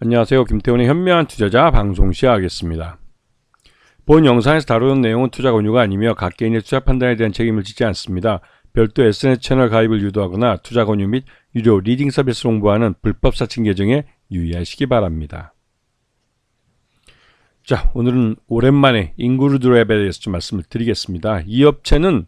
안녕하세요. 김태훈의 현명한 투자자 방송 시작하겠습니다. 본 영상에서 다루는 내용은 투자 권유가 아니며 각 개인의 투자 판단에 대한 책임을 지지 않습니다. 별도 SNS 채널 가입을 유도하거나 투자 권유 및 유료 리딩 서비스 홍보하는 불법 사칭 계정에 유의하시기 바랍니다. 자, 오늘은 오랜만에 인구루드랩에 대해서 좀 말씀을 드리겠습니다. 이 업체는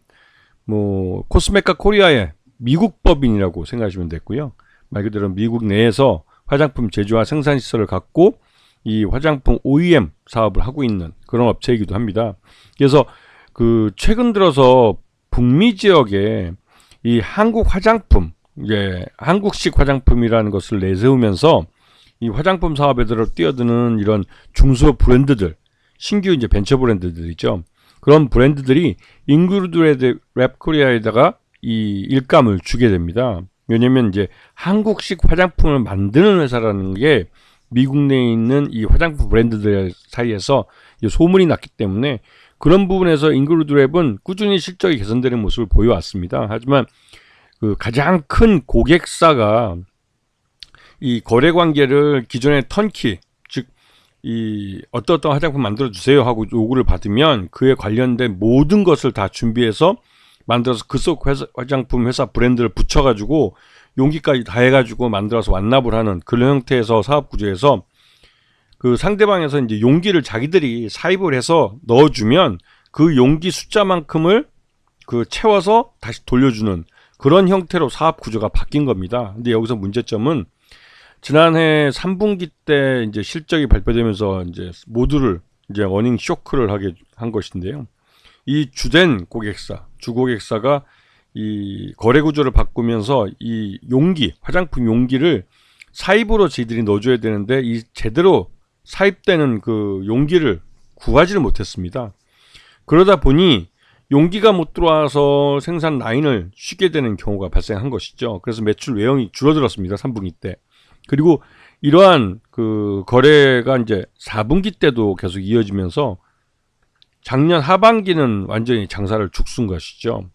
뭐 코스메카 코리아의 미국 법인이라고 생각하시면 됐고요. 말 그대로 미국 내에서 화장품 제조와 생산 시설을 갖고 이 화장품 OEM 사업을 하고 있는 그런 업체이기도 합니다. 그래서 그 최근 들어서 북미 지역에 이 한국 화장품 이제 한국식 화장품이라는 것을 내세우면서 이 화장품 사업에 들어 뛰어드는 이런 중소 브랜드들 신규 이제 벤처 브랜드들이죠. 그런 브랜드들이 인그루드레드 랩 코리아에다가 이 일감을 주게 됩니다. 왜냐면 이제 한국식 화장품을 만드는 회사라는 게 미국 내에 있는 이 화장품 브랜드들 사이에서 소문이 났기 때문에 그런 부분에서 인그루드랩은 꾸준히 실적이 개선되는 모습을 보여왔습니다. 하지만 그 가장 큰 고객사가 이 거래 관계를 기존의 턴키 즉 이 어떠어떤 화장품 만들어 주세요 하고 요구를 받으면 그에 관련된 모든 것을 다 준비해서 만들어서 그속 화장품 회사 브랜드를 붙여가지고 용기까지 다 해가지고 만들어서 완납을 하는 그런 형태에서 사업 구조에서 그 상대방에서 이제 용기를 자기들이 사입을 해서 넣어주면 그 용기 숫자만큼을 그 채워서 다시 돌려주는 그런 형태로 사업 구조가 바뀐 겁니다. 근데 여기서 문제점은 지난해 3분기 때 이제 실적이 발표되면서 이제 모두를 이제 어닝 쇼크를 하게 한 것인데요. 이 주된 고객사, 주고객사가 이 거래 구조를 바꾸면서 이 용기, 화장품 용기를 사입으로 저희들이 넣어줘야 되는데 이 제대로 사입되는 그 용기를 구하지를 못했습니다. 그러다 보니 용기가 못 들어와서 생산 라인을 쉬게 되는 경우가 발생한 것이죠. 그래서 매출 외형이 줄어들었습니다. 3분기 때. 그리고 이러한 그 거래가 이제 4분기 때도 계속 이어지면서 작년 하반기는 완전히 장사를 죽순 것이죠.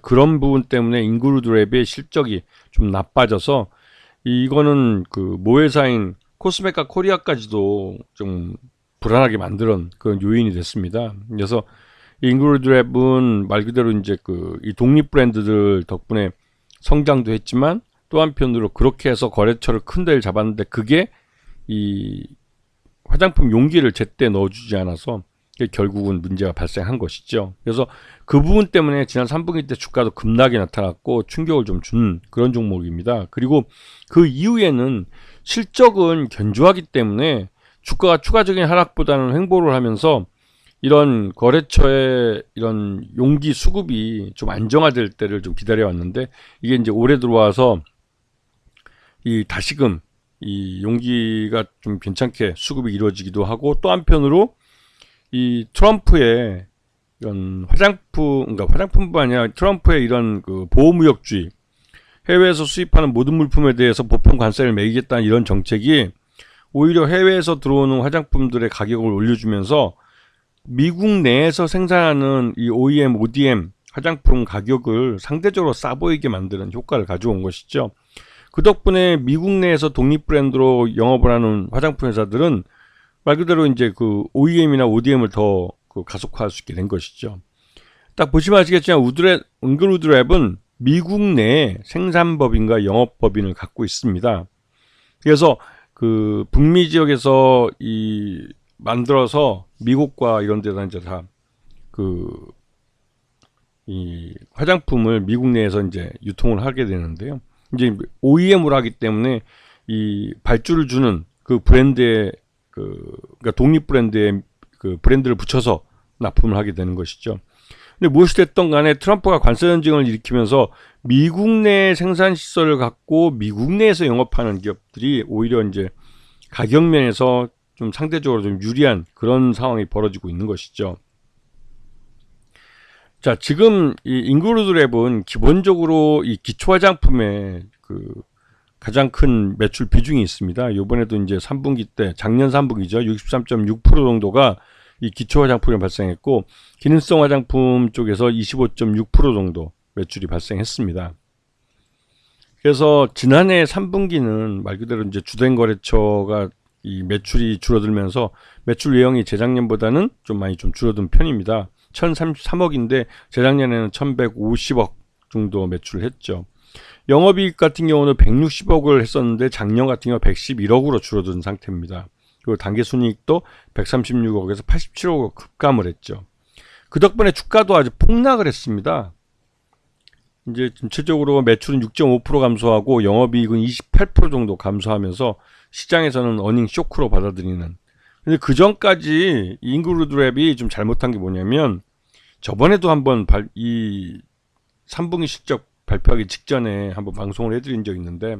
그런 부분 때문에 인그루드랩의 실적이 좀 나빠져서 이거는 그 모회사인 코스메카 코리아까지도 좀 불안하게 만드는 그런 요인이 됐습니다. 그래서 인그루드랩은 말 그대로 이제 그 이 독립 브랜드들 덕분에 성장도 했지만 또 한편으로 그렇게 해서 거래처를 큰 데를 잡았는데 그게 이 화장품 용기를 제때 넣어주지 않아서 결국은 문제가 발생한 것이죠. 그래서 그 부분 때문에 지난 3분기 때 주가도 급락이 나타났고 충격을 좀 준 그런 종목입니다. 그리고 그 이후에는 실적은 견조하기 때문에 주가가 추가적인 하락보다는 횡보를 하면서 이런 거래처의 이런 용기 수급이 좀 안정화될 때를 좀 기다려 왔는데 이게 이제 올해 들어와서 이 다시금 이 용기가 좀 괜찮게 수급이 이루어지기도 하고 또 한편으로 이 트럼프의 이런 화장품, 그러니까 화장품뿐 아니라 트럼프의 이런 그 보호무역주의, 해외에서 수입하는 모든 물품에 대해서 보편 관세를 매기겠다는 이런 정책이 오히려 해외에서 들어오는 화장품들의 가격을 올려주면서 미국 내에서 생산하는 이 OEM, ODM 화장품 가격을 상대적으로 싸 보이게 만드는 효과를 가져온 것이죠. 그 덕분에 미국 내에서 독립 브랜드로 영업을 하는 화장품 회사들은 말 그대로 이제 그 OEM이나 ODM을 더 그 가속화할 수 있게 된 것이죠. 딱 보시면 아시겠지만 우드랩, 은글 우드랩은 미국 내 생산법인과 영업법인을 갖고 있습니다. 그래서 그 북미 지역에서 이 만들어서 미국과 이런 데다 이제 다 그 이 화장품을 미국 내에서 이제 유통을 하게 되는데요. 이제 OEM으로 하기 때문에 이 발주를 주는 그 브랜드의 그 그러니까 독립 브랜드의 그 브랜드를 붙여서 납품을 하게 되는 것이죠. 근데 무엇이 됐던 간에 트럼프가 관세 전쟁을 일으키면서 미국 내 생산 시설을 갖고 미국 내에서 영업하는 기업들이 오히려 이제 가격 면에서 좀 상대적으로 좀 유리한 그런 상황이 벌어지고 있는 것이죠. 자, 지금 이 인그루드랩은 기본적으로 이 기초 화장품의 그 가장 큰 매출 비중이 있습니다. 이번에도 이제 3분기 때 작년 3분기죠. 63.6% 정도가 이 기초 화장품이 발생했고 기능성 화장품 쪽에서 25.6% 정도 매출이 발생했습니다. 그래서 지난해 3분기는 말 그대로 이제 주된 거래처가 이 매출이 줄어들면서 매출 내용이 재작년보다는 좀 많이 좀 줄어든 편입니다. 1033억인데 재작년에는 1150억 정도 매출을 했죠. 영업이익 같은 경우는 160억을 했었는데 작년 같은 경우 111억으로 줄어든 상태입니다. 그리고 단기 순이익도 136억에서 87억으로 급감을 했죠. 그 덕분에 주가도 아주 폭락을 했습니다. 이제 전체적으로 매출은 6.5% 감소하고 영업이익은 28% 정도 감소하면서 시장에서는 어닝 쇼크로 받아들이는. 근데 그 전까지 인그루드랩이 좀 잘못한 게 뭐냐면 저번에도 한번 발, 이 3분기 실적 발표하기 직전에 한번 방송을 해드린 적 있는데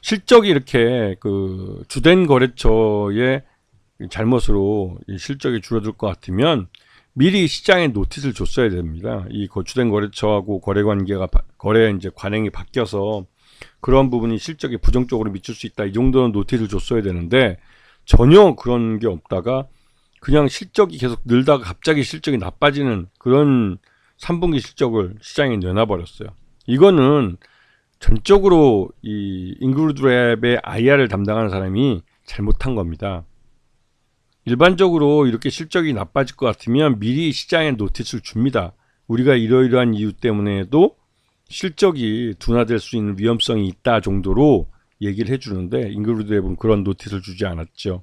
실적이 이렇게 그 주된 거래처의 잘못으로 이 실적이 줄어들 것 같으면 미리 시장에 노티스를 줬어야 됩니다. 이 거주된 거래처하고 거래 관계가 바- 거래 이제 관행이 바뀌어서 그런 부분이 실적에 부정적으로 미칠 수 있다. 이 정도는 노티스를 줬어야 되는데 전혀 그런 게 없다가 그냥 실적이 계속 늘다가 갑자기 실적이 나빠지는 그런 3분기 실적을 시장에 내놔버렸어요. 이거는 전적으로 이 인그루드랩의 IR을 담당하는 사람이 잘못한 겁니다. 일반적으로 이렇게 실적이 나빠질 것 같으면 미리 시장에 노티스를 줍니다. 우리가 이러이러한 이유 때문에도 실적이 둔화될 수 있는 위험성이 있다 정도로 얘기를 해주는데 인그루드랩은 그런 노티스를 주지 않았죠.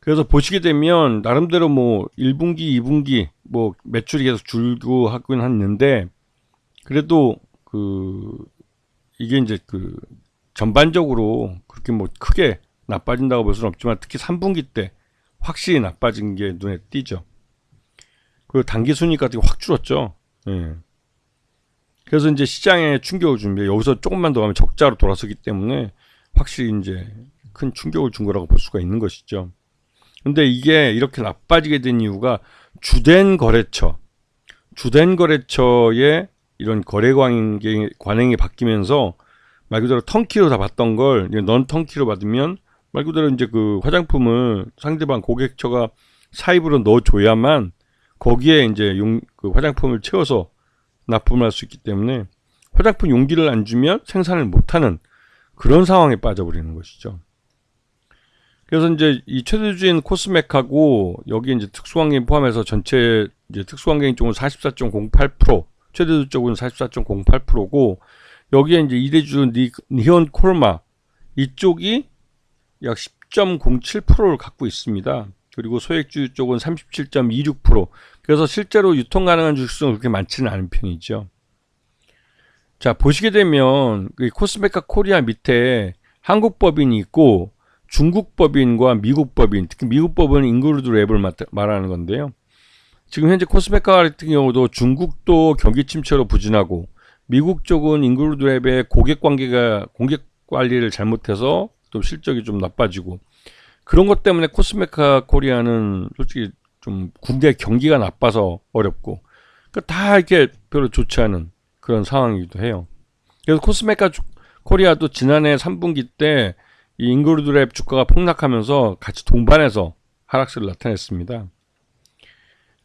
그래서 보시게 되면 나름대로 뭐 1분기, 2분기 뭐 매출이 계속 줄고 하긴 했는데 그래도 그 이게 이제 그 전반적으로 그렇게 뭐 크게 나빠진다고 볼 수는 없지만 특히 3분기 때 확실히 나빠진 게 눈에 띄죠. 그리고 단기 순이익 같은 게 확 줄었죠. 예. 그래서 이제 시장에 충격을 줍니다. 여기서 조금만 더 가면 적자로 돌아서기 때문에 확실히 이제 큰 충격을 준 거라고 볼 수가 있는 것이죠. 근데 이게 이렇게 나빠지게 된 이유가 주된 거래처, 주된 거래처의 이런 거래 관행이, 관행이 바뀌면서 말 그대로 턴키로 다 받던 걸 넌 턴키로 받으면 말 그대로 이제 그 화장품을 상대방 고객처가 사입으로 넣어줘야만 거기에 이제 용, 그 화장품을 채워서 납품을 할수 있기 때문에 화장품 용기를 안 주면 생산을 못하는 그런 상황에 빠져버리는 것이죠. 그래서 이제 이 최대주인 코스맥하고 여기 이제 특수환경 포함해서 전체 이제 특수환경 쪽은 44.08%, 최대주 쪽은 44.08%고 여기에 이제 이대주 니, 니온 콜마 이쪽이 약 10.07%를 갖고 있습니다. 그리고 소액주 쪽은 37.26%. 그래서 실제로 유통 가능한 주식수는 그렇게 많지는 않은 편이죠. 자, 보시게 되면 그 코스메카 코리아 밑에 한국 법인이 있고 중국 법인과 미국 법인, 특히 미국 법인은 인그루드 랩을 말하는 건데요. 지금 현재 코스메카 같은 경우도 중국도 경기 침체로 부진하고 미국 쪽은 인그루드 랩의 고객 관계가 고객 관리를 잘못해서 또 실적이 좀 나빠지고 그런 것 때문에 코스메카 코리아는 솔직히 좀 국내 경기가 나빠서 어렵고 그러니까 다 이렇게 별로 좋지 않은 그런 상황이기도 해요. 그래서 코스메카 주- 코리아도 지난해 3분기 때 이 인그루드랩 주가가 폭락하면서 같이 동반해서 하락세를 나타냈습니다.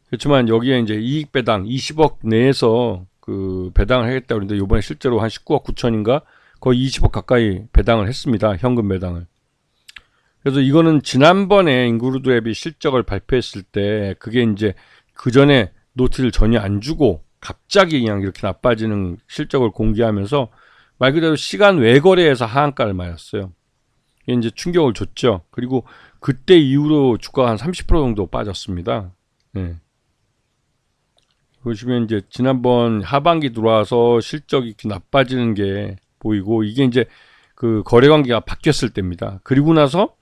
그렇지만 여기에 이제 이익 배당 20억 내에서 그 배당을 하겠다 그러는데 이번에 실제로 한 19억 9천인가 거의 20억 가까이 배당을 했습니다. 현금 배당을. 그래서 이거는 지난번에 인그루드랩이 실적을 발표했을 때 그게 이제 그 전에 노트를 전혀 안 주고 갑자기 그냥 이렇게 나빠지는 실적을 공개하면서 말 그대로 시간 외거래에서 하한가를 맞았어요. 이제 충격을 줬죠. 그리고 그때 이후로 주가가 한 30% 정도 빠졌습니다. 예. 보시면 이제 지난번 하반기 들어와서 실적이 이렇게 나빠지는 게 보이고 이게 이제 그 거래 관계가 바뀌었을 때입니다. 그리고 나서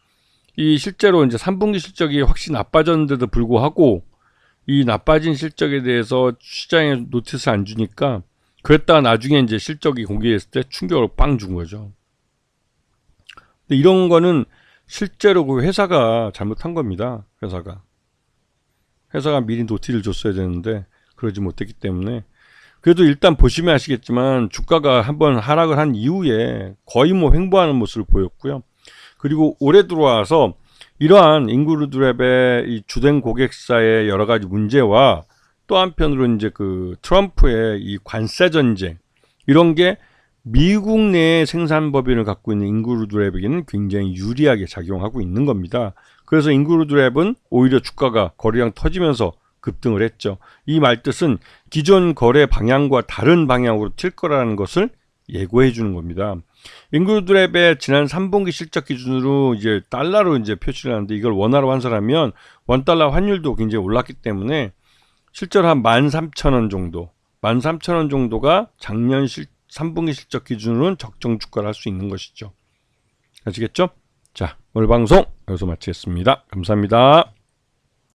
이 실제로 이제 3분기 실적이 확실히 나빠졌는데도 불구하고 이 나빠진 실적에 대해서 시장에 노티스 안 주니까 그랬다가 나중에 이제 실적이 공개됐을 때 충격을 빵 준 거죠. 근데 이런 거는 실제로 그 회사가 잘못한 겁니다. 회사가. 회사가 미리 노티를 줬어야 되는데 그러지 못했기 때문에 그래도 일단 보시면 아시겠지만 주가가 한번 하락을 한 이후에 거의 뭐 횡보하는 모습을 보였고요. 그리고 올해 들어와서 이러한 인그루드랩의 이 주된 고객사의 여러 가지 문제와 또 한편으로 이제 그 트럼프의 이 관세 전쟁 이런 게 미국 내 생산 법인을 갖고 있는 인그루드랩에게는 굉장히 유리하게 작용하고 있는 겁니다. 그래서 인그루드랩은 오히려 주가가 거래량 터지면서 급등을 했죠. 이 말뜻은 기존 거래 방향과 다른 방향으로 튈 거라는 것을 예고해 주는 겁니다. 인그루드랩의 지난 3분기 실적 기준으로 이제 달러로 이제 표시를 하는데 이걸 원화로 환산하면 원 달러 환율도 굉장히 올랐기 때문에 실제로 한 13,000원 정도, 13,000원 정도가 작년 실, 3분기 실적 기준으로는 적정 주가를 할 수 있는 것이죠. 아시겠죠? 자, 오늘 방송 여기서 마치겠습니다. 감사합니다.